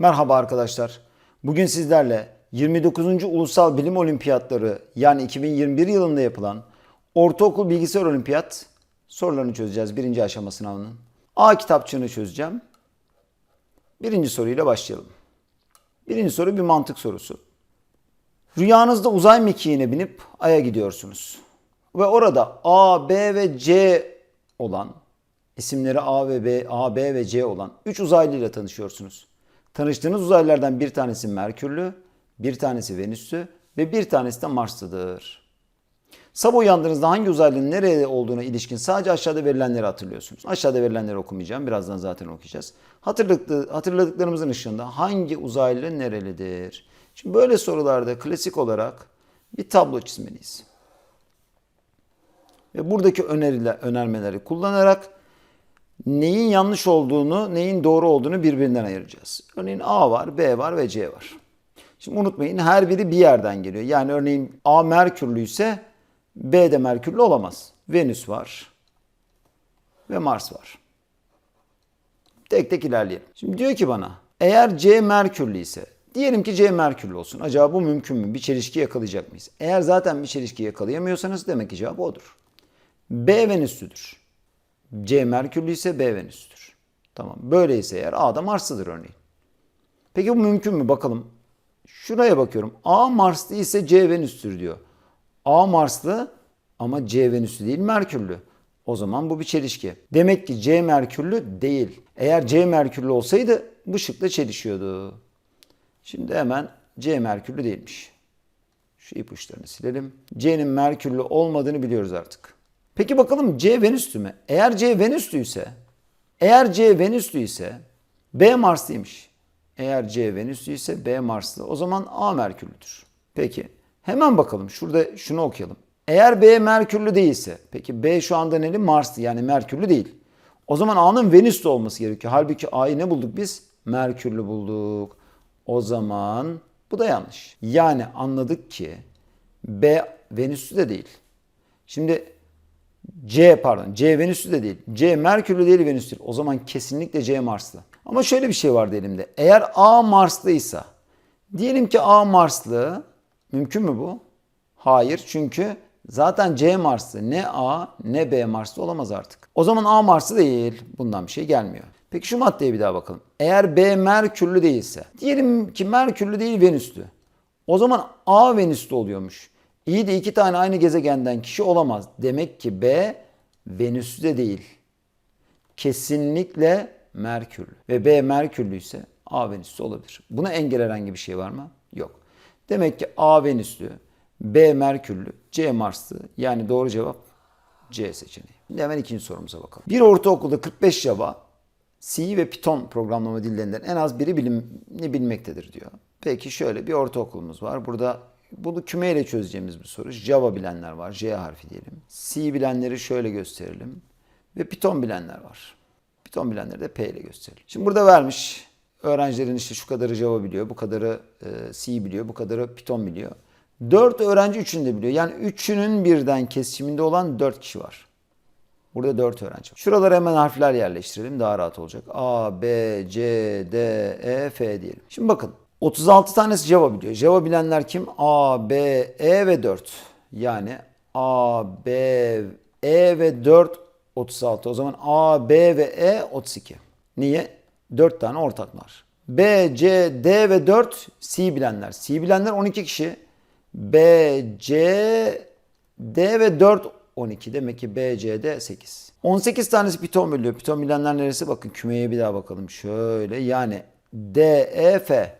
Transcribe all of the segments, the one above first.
Merhaba arkadaşlar. Bugün sizlerle 29. Ulusal Bilim Olimpiyatları yani 2021 yılında yapılan Ortaokul Bilgisayar Olimpiyat sorularını çözeceğiz birinci aşama sınavının. A kitapçığını çözeceğim. Birinci soruyla başlayalım. Birinci soru bir mantık sorusu. Rüyanızda uzay mekiğine binip Ay'a gidiyorsunuz. Ve orada A, B ve C olan, isimleri A ve B, A, B ve C olan 3 uzaylı ile tanışıyorsunuz. Tanıştığınız uzaylılardan bir tanesi Merkürlü, bir tanesi Venüslü ve bir tanesi de Marslıdır. Sabah uyandığınızda hangi uzaylının nereye olduğuna ilişkin sadece aşağıda verilenleri hatırlıyorsunuz. Aşağıda verilenleri okumayacağım. Birazdan zaten okuyacağız. Hatırladık- Hatırladıklarımızın ışığında hangi uzaylı nerelidir? Şimdi böyle sorularda klasik olarak bir tablo çizmeliyiz. Ve buradaki öneriler, önermeleri kullanarak neyin yanlış olduğunu, neyin doğru olduğunu birbirinden ayıracağız. Örneğin A var, B var ve C var. Şimdi unutmayın her biri bir yerden geliyor. Yani örneğin A Merkürlü ise B de Merkürlü olamaz. Venüs var ve Mars var. Tek tek ilerleyelim. Şimdi diyor ki bana eğer C Merkürlü ise diyelim ki C Merkürlü olsun. Acaba bu mümkün mü? Bir çelişki yakalayacak mıyız? Eğer zaten bir çelişki yakalayamıyorsanız demek ki cevap odur. B Venüslüdür. C Merkürlü ise B Venüs'tür. Tamam. Böyleyse eğer A da Mars'ıdır örneğin. Peki bu mümkün mü? Bakalım. Şuraya bakıyorum. A Marslı ise C Venüs'tür diyor. A Marslı ama C Venüs'lü değil Merkürlü. O zaman bu bir çelişki. Demek ki C Merkürlü değil. Eğer C Merkürlü olsaydı bu şıkla çelişiyordu. Şimdi hemen C Merkürlü değilmiş. Şu ipuçlarını silelim. C'nin Merkürlü olmadığını biliyoruz artık. Peki bakalım C Venüslü mü? Eğer C Venüslü ise, eğer C Venüslü ise B Marslıymış. Eğer C Venüslü ise B Marslı. O zaman A Merkürlüdür. Peki hemen bakalım. Şurada şunu okuyalım. Eğer B Merkürlü değilse, peki B şu anda neli? Marslı yani Merkürlü değil. O zaman A'nın Venüslü olması gerekiyor. Halbuki A'yı ne bulduk biz? Merkürlü bulduk. O zaman bu da yanlış. Yani anladık ki B Venüslü de değil. Şimdi C pardon C Venüs'ü de değil. C Merkürlü değil Venüs değil. O zaman kesinlikle C Marslı. Ama şöyle bir şey vardı elimde. Eğer A Marslıysa diyelim ki A Marslı mümkün mü bu? Hayır çünkü zaten C Marslı ne A ne B Marslı olamaz artık. O zaman A Marslı değil. Bundan bir şey gelmiyor. Peki şu maddeye bir daha bakalım. Eğer B Merkürlü değilse diyelim ki Merkürlü değil Venüslü. O zaman A Venüs'te oluyormuş. İyi de iki tane aynı gezegenden kişi olamaz. Demek ki B Venüs'te değil. Kesinlikle Merkürlü. Ve B Merkürlü ise A Venüs'te olabilir. Buna engel herhangi bir şey var mı? Yok. Demek ki A Venüslü, B Merkürlü, C Marslı. Yani doğru cevap C seçeneği. Şimdi hemen ikinci sorumuza bakalım. Bir ortaokulda 45 Java, C ve Python programlama dillerinden en az biri bilimini bilmektedir diyor. Peki şöyle bir ortaokulumuz var. Burada bunu kümeyle çözeceğimiz bir soru. Java bilenler var. J harfi diyelim. C bilenleri şöyle gösterelim. Ve Python bilenler var. Python bilenleri de P ile gösterelim. Şimdi burada vermiş. Öğrencilerin işte şu kadarı Java biliyor, bu kadarı e, C biliyor, bu kadarı Python biliyor. 4 öğrenci üçünü de biliyor. Yani üçünün birden kesişiminde olan 4 kişi var. Burada 4 öğrenci var. Şuralara hemen harfler yerleştirelim. Daha rahat olacak. A, B, C, D, E, F diyelim. Şimdi bakın. 36 tanesi Java biliyor. Java bilenler kim? A, B, E ve 4. Yani A, B, E ve 4 36. O zaman A, B ve E 32. Niye? 4 tane ortak var. B, C, D ve 4 C bilenler. C bilenler 12 kişi. B, C, D ve 4 12. Demek ki B, C, D 8. 18 tanesi Python biliyor. Python bilenler neresi? Bakın kümeye bir daha bakalım. Şöyle yani D, E, F.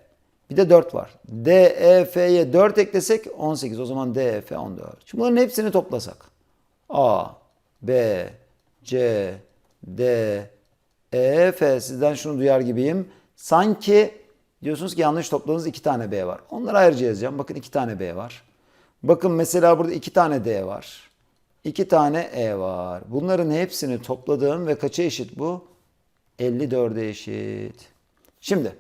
Bir de 4 var. D, E, F'ye 4 eklesek 18. O zaman D, E, F 14. Şimdi bunların hepsini toplasak. A, B, C, D, E, F. Sizden şunu duyar gibiyim. Sanki diyorsunuz ki yanlış topladığınız 2 tane B var. Onları ayrıca yazacağım. Bakın 2 tane B var. Bakın mesela burada 2 tane D var. 2 tane E var. Bunların hepsini topladığım ve kaça eşit bu? 54'e eşit. Şimdi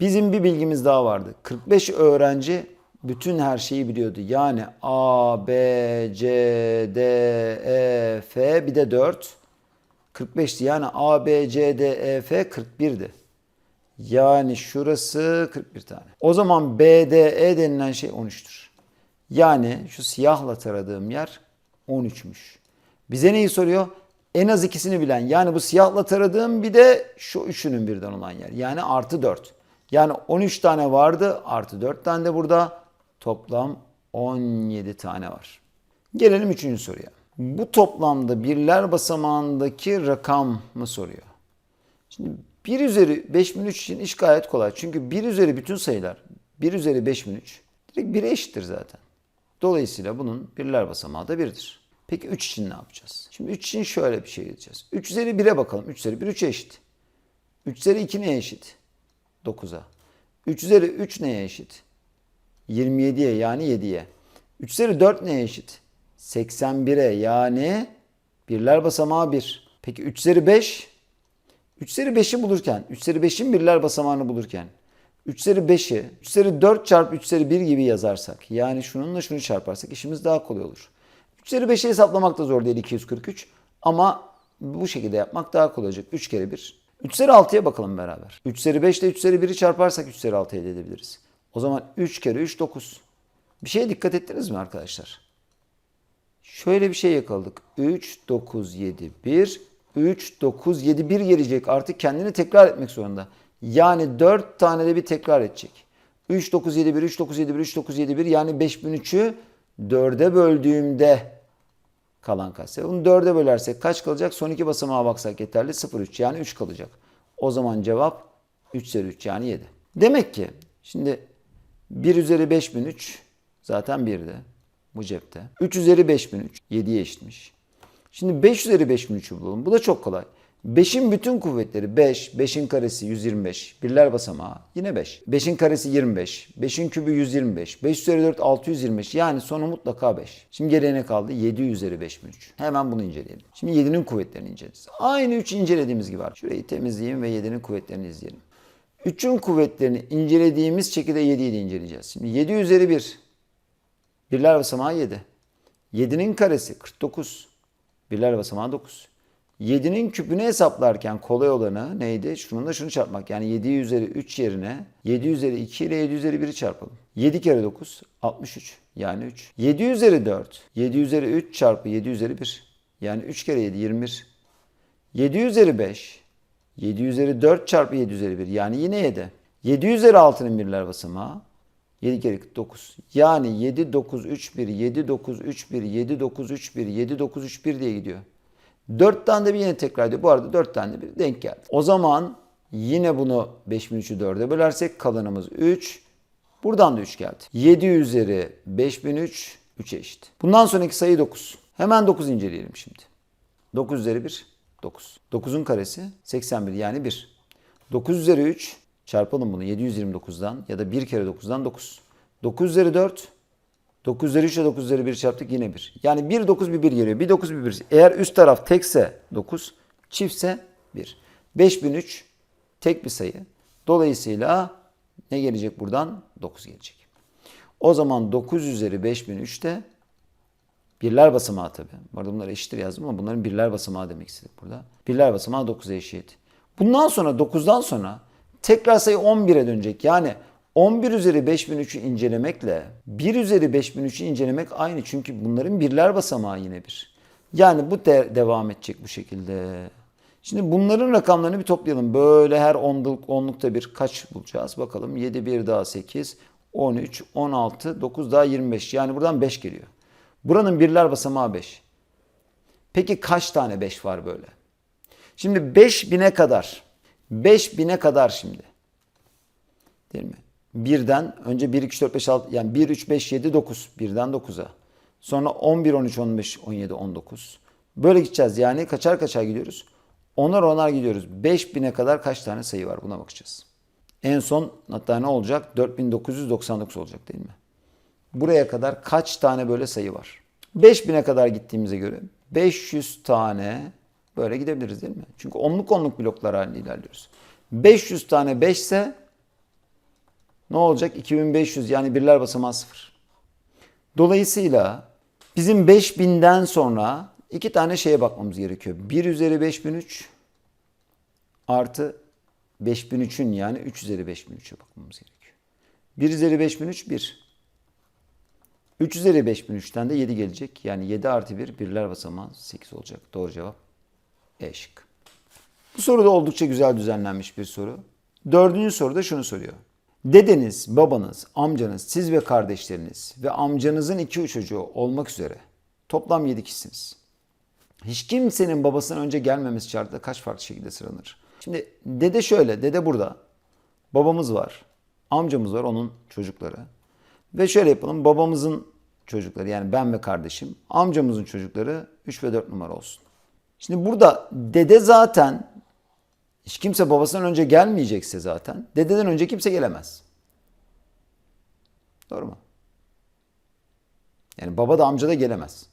Bizim bir bilgimiz daha vardı. 45 öğrenci bütün her şeyi biliyordu. Yani A, B, C, D, E, F bir de 4. 45'ti. Yani A, B, C, D, E, F 41'di. Yani şurası 41 tane. O zaman BDE denilen şey 13'tür. Yani şu siyahla taradığım yer 13'müş. Bize neyi soruyor? En az ikisini bilen. Yani bu siyahla taradığım bir de şu üçünün birden olan yer. Yani artı 4. Yani 13 tane vardı artı 4 tane de burada. Toplam 17 tane var. Gelelim üçüncü soruya. Bu toplamda birler basamağındaki rakam mı soruyor? Şimdi 1 üzeri 5003 için iş gayet kolay. Çünkü 1 üzeri bütün sayılar 1 üzeri 5003 direkt 1'e eşittir zaten. Dolayısıyla bunun birler basamağı da 1'dir. Peki 3 için ne yapacağız? Şimdi 3 için şöyle bir şey yazacağız. 3 üzeri 1'e bakalım. 3 üzeri 1 3'e eşit. 3 üzeri 2 neye eşit? 9'a. 3 üzeri 3 neye eşit? 27'ye yani 7'ye. 3 üzeri 4 neye eşit? 81'e yani birler basamağı 1. Peki 3 üzeri 5? 3 üzeri 5'i bulurken, 3 üzeri 5'in birler basamağını bulurken 3 üzeri 5'i 3 üzeri 4 çarpı 3 üzeri 1 gibi yazarsak yani şununla şunu çarparsak işimiz daha kolay olur. 3 üzeri 5'i hesaplamak da zor değil 243 ama bu şekilde yapmak daha kolay olacak. 3 kere 1. 3 üzeri 6'ya bakalım beraber. 3 üzeri 5 ile 3 üzeri 1'i çarparsak 3 üzeri 6'yı elde edebiliriz. O zaman 3 kere 3 9. Bir şeye dikkat ettiniz mi arkadaşlar? Şöyle bir şey yakaladık. 3, 9, 7, 1. 3, 9, 7, 1 gelecek. Artık kendini tekrar etmek zorunda. Yani 4 tane de bir tekrar edecek. 3, 9, 7, 1, 3, 9, 7, 1, 3, 9, 7, 1. Yani 5003'ü 4'e böldüğümde kalan kaç sayı? Bunu 4'e bölersek kaç kalacak? Son iki basamağa baksak yeterli. 0, 3 yani 3 kalacak. O zaman cevap 3 üzeri 3 yani 7. Demek ki şimdi 1 üzeri 5003 zaten 1'de. Bu cepte. 3 üzeri 5003 7'ye eşitmiş. Şimdi 5 üzeri 5003'ü bulalım. Bu da çok kolay. 5'in bütün kuvvetleri 5, 5'in karesi 125, birler basamağı yine 5. 5'in karesi 25, 5'in kübü 125, 5 üzeri 4 625 yani sonu mutlaka 5. Şimdi geriye ne kaldı? 7 üzeri 5003. Hemen bunu inceleyelim. Şimdi 7'nin kuvvetlerini inceleyeceğiz. Aynı 3 incelediğimiz gibi var. Şurayı temizleyeyim ve 7'nin kuvvetlerini izleyelim. 3'ün kuvvetlerini incelediğimiz şekilde 7'yi de inceleyeceğiz. Şimdi 7 üzeri 1, birler basamağı 7. 7'nin karesi 49, birler basamağı 9. 7'nin küpünü hesaplarken kolay olanı neydi? Şununla şunu çarpmak. Yani 7 üzeri 3 yerine 7 üzeri 2 ile 7 üzeri 1'i çarpalım. 7 kere 9 63 yani 3. 7 üzeri 4 7 üzeri 3 çarpı 7 üzeri 1 yani 3 kere 7 21. 7 üzeri 5 7 üzeri 4 çarpı 7 üzeri 1 yani yine 7. 7 üzeri 6'nın birler basamağı 7 kere 49. Yani 7 9 3 1 7 9 3 1 7 9 3 1 7 9 3 1 diye gidiyor. 4 tane de bir yine tekrar ediyor. Bu arada 4 tane de bir denk geldi. O zaman yine bunu 5003'ü 4'e bölersek kalanımız 3. Buradan da 3 geldi. 7 üzeri 5003 3'e eşit. Bundan sonraki sayı 9. Hemen 9 inceleyelim şimdi. 9 üzeri 1 9. 9'un karesi 81 yani 1. 9 üzeri 3 çarpalım bunu 729'dan ya da 1 kere 9'dan 9. 9 üzeri 4 9 üzeri 3 ile 9 üzeri 1 çarptık yine 1. Yani 1 9 bir 1 geliyor. 1 9 bir 1. Eğer üst taraf tekse 9, çiftse 1. 5003 tek bir sayı. Dolayısıyla ne gelecek buradan? 9 gelecek. O zaman 9 üzeri 5003'te birler basamağı tabi. Bu arada bunları eşittir yazdım ama bunların birler basamağı demek istedik burada. Birler basamağı 9'a eşit. Bundan sonra 9'dan sonra tekrar sayı 11'e dönecek. Yani 11 üzeri 5003'ü incelemekle 1 üzeri 5003'ü incelemek aynı. Çünkü bunların birler basamağı yine bir. Yani bu de devam edecek bu şekilde. Şimdi bunların rakamlarını bir toplayalım. Böyle her onluk, onlukta bir kaç bulacağız? Bakalım 7 1 daha 8, 13, 16, 9 daha 25. Yani buradan 5 geliyor. Buranın birler basamağı 5. Peki kaç tane 5 var böyle? Şimdi 5000'e kadar. 5000'e kadar şimdi. Değil mi? Birden önce 1, 2, 3, 4, 5, 6 yani 1, 3, 5, 7, 9. Birden 9'a. Sonra 11, 13, 15, 17, 19. Böyle gideceğiz. Yani kaçar kaçar gidiyoruz. Onar onar gidiyoruz. 5000'e kadar kaç tane sayı var buna bakacağız. En son hatta ne olacak? 4999 olacak değil mi? Buraya kadar kaç tane böyle sayı var? 5000'e kadar gittiğimize göre 500 tane böyle gidebiliriz değil mi? Çünkü onluk onluk bloklar halinde ilerliyoruz. 500 tane 5 ise ne olacak? 2500 yani birler basamağı 0. Dolayısıyla bizim 5000'den sonra iki tane şeye bakmamız gerekiyor. 1 üzeri 5003 artı 5003'ün yani 3 üzeri 5003'e bakmamız gerekiyor. 1 üzeri 5003 1. 3 üzeri 5003'ten de 7 gelecek. Yani 7 artı 1 birler basamağı 8 olacak. Doğru cevap E şıkkı. Bu soru da oldukça güzel düzenlenmiş bir soru. Dördüncü soruda şunu soruyor. Dedeniz, babanız, amcanız, siz ve kardeşleriniz ve amcanızın iki çocuğu olmak üzere toplam 7 kişisiniz. Hiç kimsenin babasından önce gelmemesi şartıyla kaç farklı şekilde sıralanır? Şimdi dede şöyle, dede burada. Babamız var, amcamız var, onun çocukları. Ve şöyle yapalım, babamızın çocukları yani ben ve kardeşim, amcamızın çocukları 3 ve 4 numara olsun. Şimdi burada dede zaten hiç kimse babasından önce gelmeyecekse zaten dededen önce kimse gelemez. Doğru mu? Yani baba da amca da gelemez.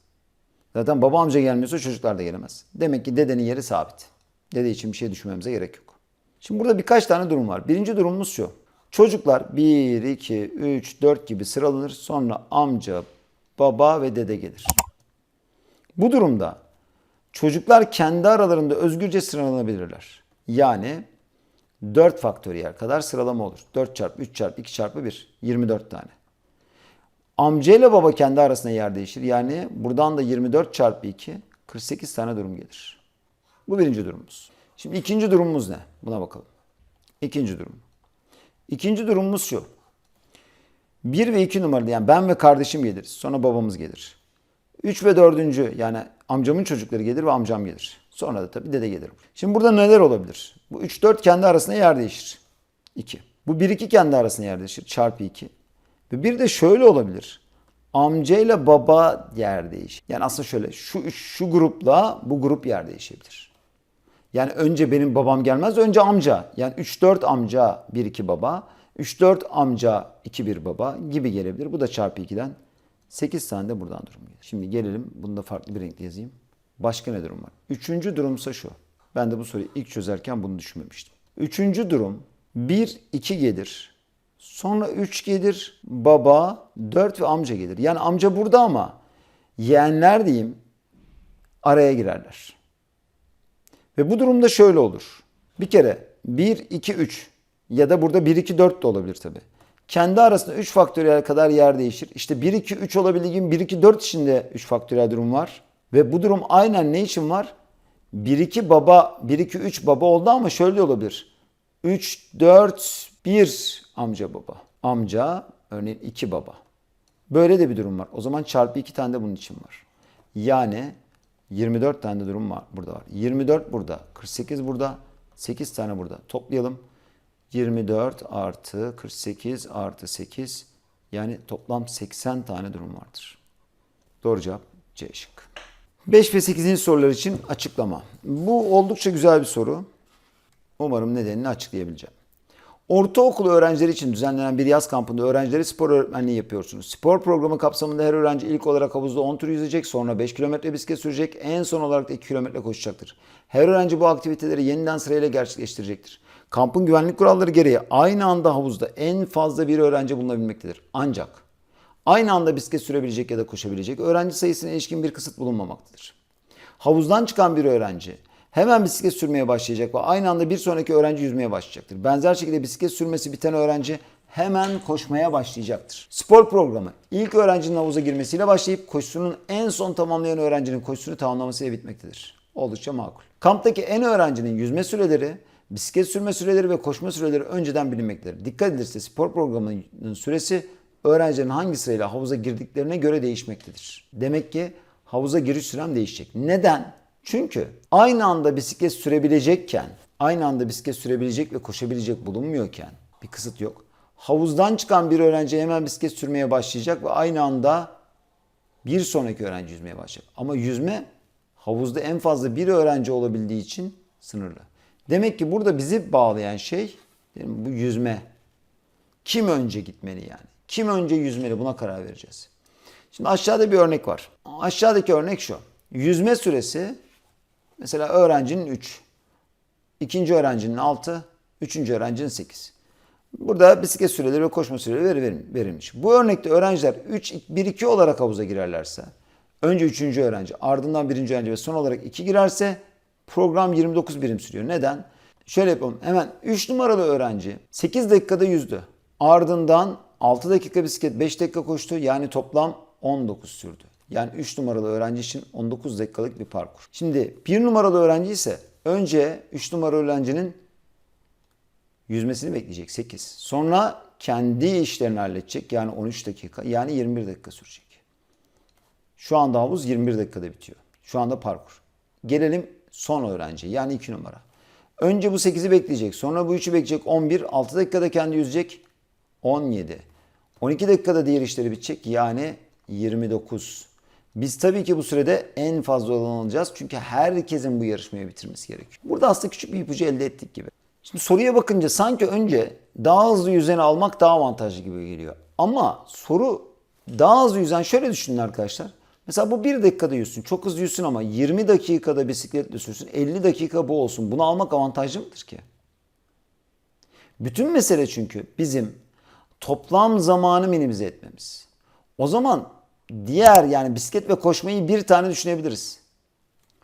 Zaten baba amca gelmiyorsa çocuklar da gelemez. Demek ki dedenin yeri sabit. Dede için bir şey düşünmemize gerek yok. Şimdi burada birkaç tane durum var. Birinci durumumuz şu. Çocuklar 1, 2, 3, 4 gibi sıralanır. Sonra amca, baba ve dede gelir. Bu durumda çocuklar kendi aralarında özgürce sıralanabilirler. Yani 4 faktöriyel kadar sıralama olur. 4 çarpı 3 çarpı 2 çarpı 1. 24 tane. Amca ile baba kendi arasında yer değişir. Yani buradan da 24 çarpı 2 48 tane durum gelir. Bu birinci durumumuz. Şimdi ikinci durumumuz ne? Buna bakalım. İkinci durum. İkinci durumumuz şu. 1 ve 2 numaralı yani ben ve kardeşim geliriz. Sonra babamız gelir. 3 ve 4. yani amcamın çocukları gelir ve amcam gelir. Sonra da tabii dede gelir. Şimdi burada neler olabilir? Bu 3 4 kendi arasında yer değişir. 2. Bu 1 2 kendi arasında yer değişir. Çarpı 2. Ve bir de şöyle olabilir. Amca ile baba yer değişir. Yani aslında şöyle şu şu grupla bu grup yer değişebilir. Yani önce benim babam gelmez, önce amca. Yani 3-4 amca, 1-2 baba. 3-4 amca, 2-1 baba gibi gelebilir. Bu da çarpı 2'den 8 tane de buradan durum gelir. Şimdi gelelim, bunu da farklı bir renkle yazayım. Başka ne durum var? Üçüncü durumsa şu. Ben de bu soruyu ilk çözerken bunu düşünmemiştim. Üçüncü durum 1-2 gelir. Sonra 3 gelir, baba, 4 ve amca gelir. Yani amca burada ama yeğenler diyeyim araya girerler. Ve bu durumda şöyle olur. Bir kere 1, 2, 3 ya da burada 1, 2, 4 de olabilir tabi. Kendi arasında 3 faktöriyel kadar yer değişir. İşte 1, 2, 3 olabildiği gibi 1, 2, 4 içinde 3 faktöriyel durum var. Ve bu durum aynen ne için var? 1, 2 baba, 1, 2, 3 baba oldu ama şöyle olabilir. 3, 4, 1 amca baba. Amca örneğin 2 baba. Böyle de bir durum var. O zaman çarpı 2 tane de bunun için var. Yani 24 tane de durum var burada var. 24 burada, 48 burada, 8 tane burada. Toplayalım. 24 artı 48 artı 8 yani toplam 80 tane durum vardır. Doğru cevap C şıkkı. 5 ve 8. sorular için açıklama. Bu oldukça güzel bir soru. Umarım nedenini açıklayabileceğim. Ortaokul öğrencileri için düzenlenen bir yaz kampında öğrencilere spor öğretmenliği yapıyorsunuz. Spor programı kapsamında her öğrenci ilk olarak havuzda 10 tur yüzecek, sonra 5 kilometre bisiklet sürecek, en son olarak da 2 kilometre koşacaktır. Her öğrenci bu aktiviteleri yeniden sırayla gerçekleştirecektir. Kampın güvenlik kuralları gereği aynı anda havuzda en fazla bir öğrenci bulunabilmektedir. Ancak aynı anda bisiklet sürebilecek ya da koşabilecek öğrenci sayısına ilişkin bir kısıt bulunmamaktadır. Havuzdan çıkan bir öğrenci hemen bisiklet sürmeye başlayacak ve aynı anda bir sonraki öğrenci yüzmeye başlayacaktır. Benzer şekilde bisiklet sürmesi biten öğrenci hemen koşmaya başlayacaktır. Spor programı ilk öğrencinin havuza girmesiyle başlayıp koşusunun en son tamamlayan öğrencinin koşusunu tamamlamasıyla bitmektedir. Oldukça makul. Kamptaki en öğrencinin yüzme süreleri, bisiklet sürme süreleri ve koşma süreleri önceden bilinmektedir. Dikkat edilirse spor programının süresi öğrencilerin hangi sırayla havuza girdiklerine göre değişmektedir. Demek ki havuza giriş sürem değişecek. Neden? Çünkü aynı anda bisiklet sürebilecekken, aynı anda bisiklet sürebilecek ve koşabilecek bulunmuyorken bir kısıt yok. Havuzdan çıkan bir öğrenci hemen bisiklet sürmeye başlayacak ve aynı anda bir sonraki öğrenci yüzmeye başlayacak. Ama yüzme havuzda en fazla bir öğrenci olabildiği için sınırlı. Demek ki burada bizi bağlayan şey bu yüzme. Kim önce gitmeli yani? Kim önce yüzmeli buna karar vereceğiz. Şimdi aşağıda bir örnek var. Aşağıdaki örnek şu. Yüzme süresi mesela öğrencinin 3, ikinci öğrencinin 6, üçüncü öğrencinin 8. Burada bisiklet süreleri ve koşma süreleri verilmiş. Bu örnekte öğrenciler 3, 1, 2 olarak havuza girerlerse, önce üçüncü öğrenci, ardından birinci öğrenci ve son olarak 2 girerse program 29 birim sürüyor. Neden? Şöyle yapalım. Hemen 3 numaralı öğrenci 8 dakikada yüzdü. Ardından 6 dakika bisiklet 5 dakika koştu. Yani toplam 19 sürdü. Yani 3 numaralı öğrenci için 19 dakikalık bir parkur. Şimdi 1 numaralı öğrenci ise önce 3 numaralı öğrencinin yüzmesini bekleyecek 8. Sonra kendi işlerini halledecek. Yani 13 dakika yani 21 dakika sürecek. Şu anda havuz 21 dakikada bitiyor. Şu anda parkur. Gelelim son öğrenci yani 2 numara. Önce bu 8'i bekleyecek. Sonra bu 3'ü bekleyecek 11. 6 dakikada kendi yüzecek 17. 12 dakikada diğer işleri bitecek yani 29. Biz tabii ki bu sürede en fazla olan alacağız. Çünkü herkesin bu yarışmayı bitirmesi gerekiyor. Burada aslında küçük bir ipucu elde ettik gibi. Şimdi soruya bakınca sanki önce daha hızlı yüzeni almak daha avantajlı gibi geliyor. Ama soru daha hızlı yüzen şöyle düşünün arkadaşlar. Mesela bu 1 dakikada yüzsün. Çok hızlı yüzsün ama 20 dakikada bisikletle sürsün. 50 dakika bu olsun. Bunu almak avantajlı mıdır ki? Bütün mesele çünkü bizim toplam zamanı minimize etmemiz. O zaman diğer yani bisiklet ve koşmayı bir tane düşünebiliriz.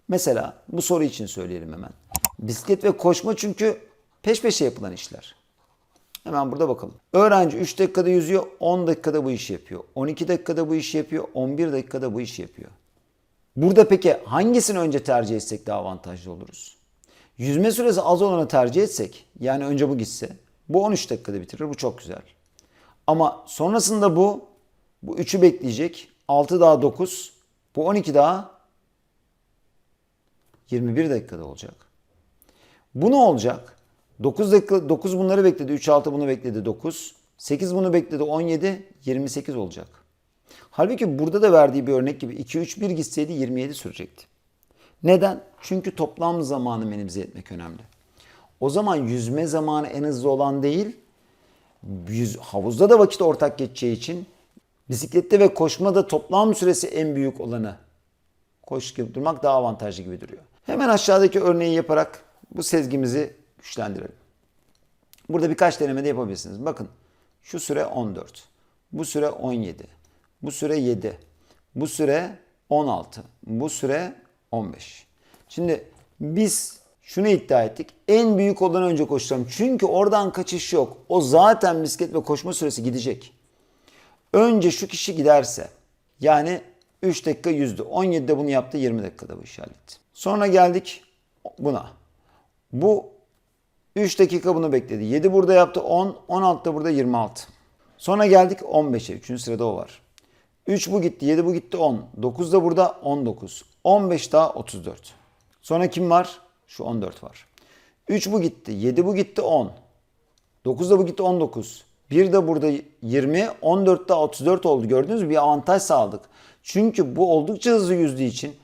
Mesela bu soru için söyleyelim hemen. Bisiklet ve koşma çünkü peş peşe yapılan işler. Hemen burada bakalım. Öğrenci 3 dakikada yüzüyor, 10 dakikada bu işi yapıyor. 12 dakikada bu işi yapıyor, 11 dakikada bu işi yapıyor. Burada peki hangisini önce tercih etsek daha avantajlı oluruz? Yüzme süresi az olanı tercih etsek, yani önce bu gitse, bu 13 dakikada bitirir, bu çok güzel. Ama sonrasında bu, bu 3'ü bekleyecek, 6 daha 9, bu 12 daha 21 dakikada olacak. Bu ne olacak? 9 dakika 9 bunları bekledi. 3 6 bunu bekledi 9. 8 bunu bekledi 17 28 olacak. Halbuki burada da verdiği bir örnek gibi 2 3 1 gitseydi 27 sürecekti. Neden? Çünkü toplam zamanı minimize etmek önemli. O zaman yüzme zamanı en hızlı olan değil, yüz, havuzda da vakit ortak geçeceği için bisiklette ve koşmada toplam süresi en büyük olanı koşup durmak daha avantajlı gibi duruyor. Hemen aşağıdaki örneği yaparak bu sezgimizi güçlendirelim. Burada birkaç denemede yapabilirsiniz. Bakın şu süre 14. Bu süre 17. Bu süre 7. Bu süre 16. Bu süre 15. Şimdi biz şunu iddia ettik. En büyük olanı önce koşacağım. Çünkü oradan kaçış yok. O zaten bisiklet ve koşma süresi gidecek. Önce şu kişi giderse yani 3 dakika yüzdü. 17'de bunu yaptı 20 dakikada bu işi halletti. Sonra geldik buna. Bu 3 dakika bunu bekledi. 7 burada yaptı 10, 16 da burada 26. Sonra geldik 15'e. 3. sırada o var. 3 bu gitti, 7 bu gitti 10. 9 da burada 19. 15 daha 34. Sonra kim var? Şu 14 var. 3 bu gitti, 7 bu gitti 10. 9 da bu gitti 19. 1 de burada 20, 14 daha 34 oldu. Gördünüz mü? Bir avantaj sağladık. Çünkü bu oldukça hızlı yüzdüğü için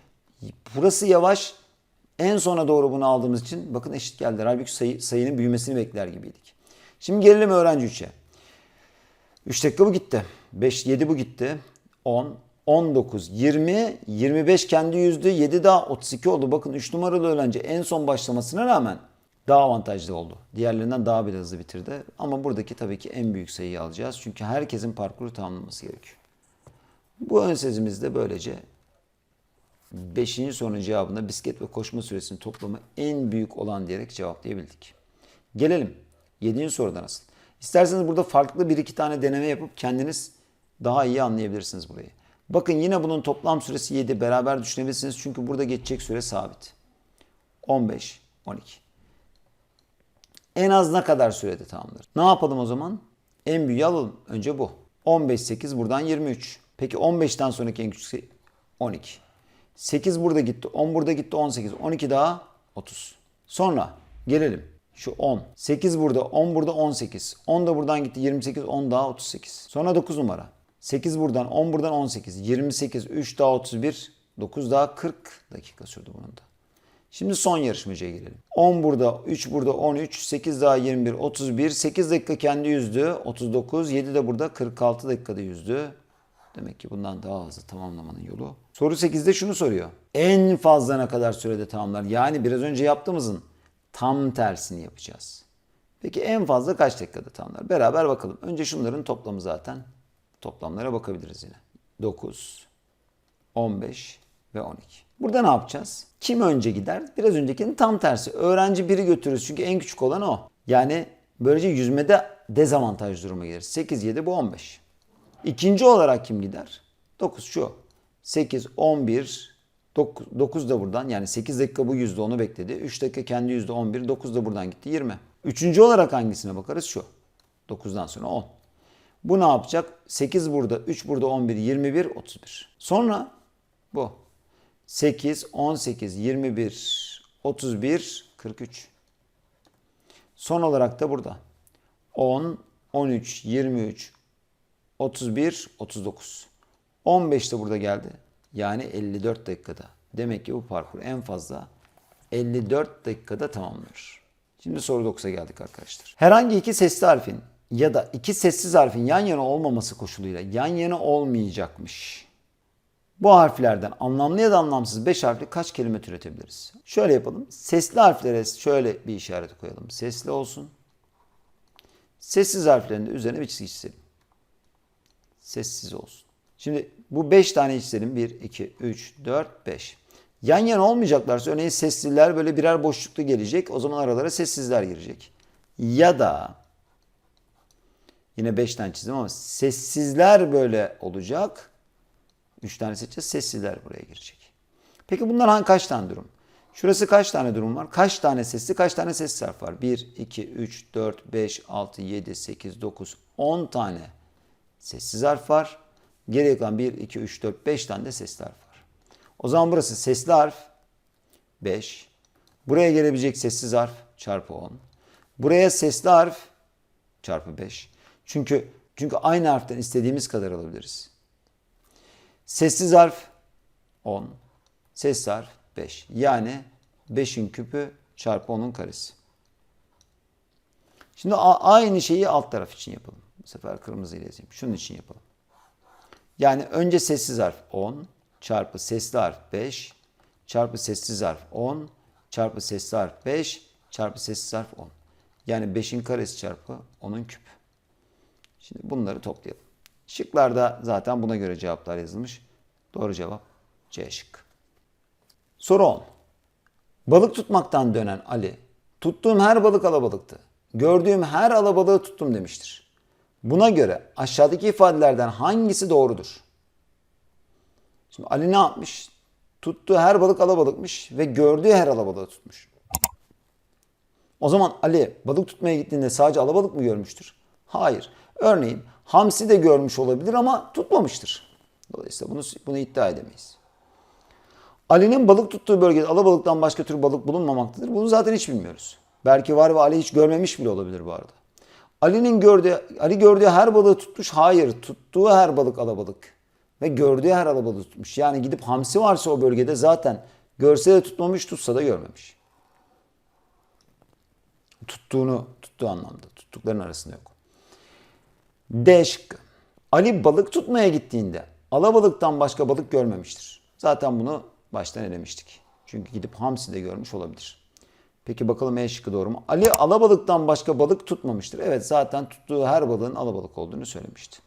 burası yavaş, en sona doğru bunu aldığımız için bakın eşit geldiler. Halbuki sayı, sayının büyümesini bekler gibiydik. Şimdi gelelim öğrenci 3'e. 3 dakika bu gitti. 5, 7 bu gitti. 10, 19, 20, 25 kendi yüzdü. 7 daha 32 oldu. Bakın 3 numaralı öğrenci en son başlamasına rağmen daha avantajlı oldu. Diğerlerinden daha bir hızlı bitirdi. Ama buradaki tabii ki en büyük sayıyı alacağız. Çünkü herkesin parkuru tamamlaması gerekiyor. Bu ön sezimiz de böylece Beşinci sorunun cevabında bisiklet ve koşma süresinin toplamı en büyük olan diyerek cevaplayabildik. Gelelim yedinci soruda nasıl? İsterseniz burada farklı bir iki tane deneme yapıp kendiniz daha iyi anlayabilirsiniz burayı. Bakın yine bunun toplam süresi 7 beraber düşünebilirsiniz çünkü burada geçecek süre sabit. 15, 12. En az ne kadar sürede tamamdır? Ne yapalım o zaman? En büyüğü alalım. Önce bu. 15, 8 buradan 23. Peki 15'ten sonraki en küçük 12. 8 burada gitti, 10 burada gitti, 18. 12 daha 30. Sonra gelelim. Şu 10. 8 burada, 10 burada, 18. 10 da buradan gitti, 28, 10 daha 38. Sonra 9 numara. 8 buradan, 10 buradan 18. 28, 3 daha 31, 9 daha 40 dakika sürdü bunun da. Şimdi son yarışmacıya gelelim. 10 burada, 3 burada, 13, 8 daha 21, 31. 8 dakika kendi yüzdü, 39. 7 de burada 46 dakikada yüzdü. Demek ki bundan daha hızlı tamamlamanın yolu. Soru 8'de şunu soruyor. En fazla ne kadar sürede tamamlar? Yani biraz önce yaptığımızın tam tersini yapacağız. Peki en fazla kaç dakikada tamamlar? Beraber bakalım. Önce şunların toplamı zaten. Toplamlara bakabiliriz yine. 9, 15 ve 12. Burada ne yapacağız? Kim önce gider? Biraz öncekinin tam tersi. Öğrenci biri götürürüz çünkü en küçük olan o. Yani böylece yüzmede dezavantaj duruma gelir. 8, 7 bu 15. İkinci olarak kim gider? 9 şu. 8, 11, 9, 9 da buradan yani 8 dakika bu yüzde onu bekledi. 3 dakika kendi yüzde 11, 9 da buradan gitti 20. Üçüncü olarak hangisine bakarız? Şu. 9'dan sonra 10. Bu ne yapacak? 8 burada, 3 burada 11, 21, 31. Sonra bu. 8, 18, 21, 31, 43. Son olarak da burada. 10, 13, 23, 31, 39. 15 de burada geldi. Yani 54 dakikada. Demek ki bu parkur en fazla 54 dakikada tamamlanır. Şimdi soru 9'a geldik arkadaşlar. Herhangi iki sesli harfin ya da iki sessiz harfin yan yana olmaması koşuluyla yan yana olmayacakmış. Bu harflerden anlamlı ya da anlamsız 5 harfli kaç kelime türetebiliriz? Şöyle yapalım. Sesli harflere şöyle bir işaret koyalım. Sesli olsun. Sessiz harflerin de üzerine bir çizgi çizelim. Sessiz olsun. Şimdi bu 5 tane çizelim. 1, 2, 3, 4, 5. Yan yana olmayacaklarsa örneğin sesliler böyle birer boşlukta gelecek. O zaman aralara sessizler girecek. Ya da yine 5 tane çizdim ama sessizler böyle olacak. 3 tane seçeceğiz. Sessizler buraya girecek. Peki bunlar hangi kaç tane durum? Şurası kaç tane durum var? Kaç tane sesli, kaç tane sessiz harf var? 1, 2, 3, 4, 5, 6, 7, 8, 9, 10 tane sessiz harf var. Geriye kalan 1, 2, 3, 4, 5 tane de sesli harf var. O zaman burası sesli harf 5. Buraya gelebilecek sessiz harf çarpı 10. Buraya sesli harf çarpı 5. Çünkü çünkü aynı harften istediğimiz kadar alabiliriz. Sessiz harf 10. Sessiz harf 5. Yani 5'in küpü çarpı 10'un karesi. Şimdi aynı şeyi alt taraf için yapalım. Bu sefer kırmızıyla yazayım. Şunun için yapalım. Yani önce sessiz harf 10 çarpı sesli harf 5 çarpı sessiz harf 10 çarpı sesli harf 5 çarpı sessiz harf 10. Yani 5'in karesi çarpı 10'un küpü. Şimdi bunları toplayalım. Şıklarda zaten buna göre cevaplar yazılmış. Doğru cevap C şıkkı. Soru 10. Balık tutmaktan dönen Ali, tuttuğum her balık alabalıktı. Gördüğüm her alabalığı tuttum demiştir. Buna göre aşağıdaki ifadelerden hangisi doğrudur? Şimdi Ali ne yapmış? Tuttuğu her balık alabalıkmış ve gördüğü her alabalığı tutmuş. O zaman Ali balık tutmaya gittiğinde sadece alabalık mı görmüştür? Hayır. Örneğin hamsi de görmüş olabilir ama tutmamıştır. Dolayısıyla bunu, bunu iddia edemeyiz. Ali'nin balık tuttuğu bölgede alabalıktan başka tür balık bulunmamaktadır. Bunu zaten hiç bilmiyoruz. Belki var ve Ali hiç görmemiş bile olabilir bu arada. Ali'nin gördüğü, Ali gördüğü her balığı tutmuş. Hayır, tuttuğu her balık alabalık. Ve gördüğü her alabalığı tutmuş. Yani gidip hamsi varsa o bölgede zaten görse de tutmamış, tutsa da görmemiş. Tuttuğunu, tuttuğu anlamda. Tuttukların arasında yok. D şıkkı. Ali balık tutmaya gittiğinde alabalıktan başka balık görmemiştir. Zaten bunu baştan elemiştik. Çünkü gidip hamsi de görmüş olabilir. Peki bakalım E şıkkı doğru mu? Ali alabalıktan başka balık tutmamıştır. Evet zaten tuttuğu her balığın alabalık olduğunu söylemişti.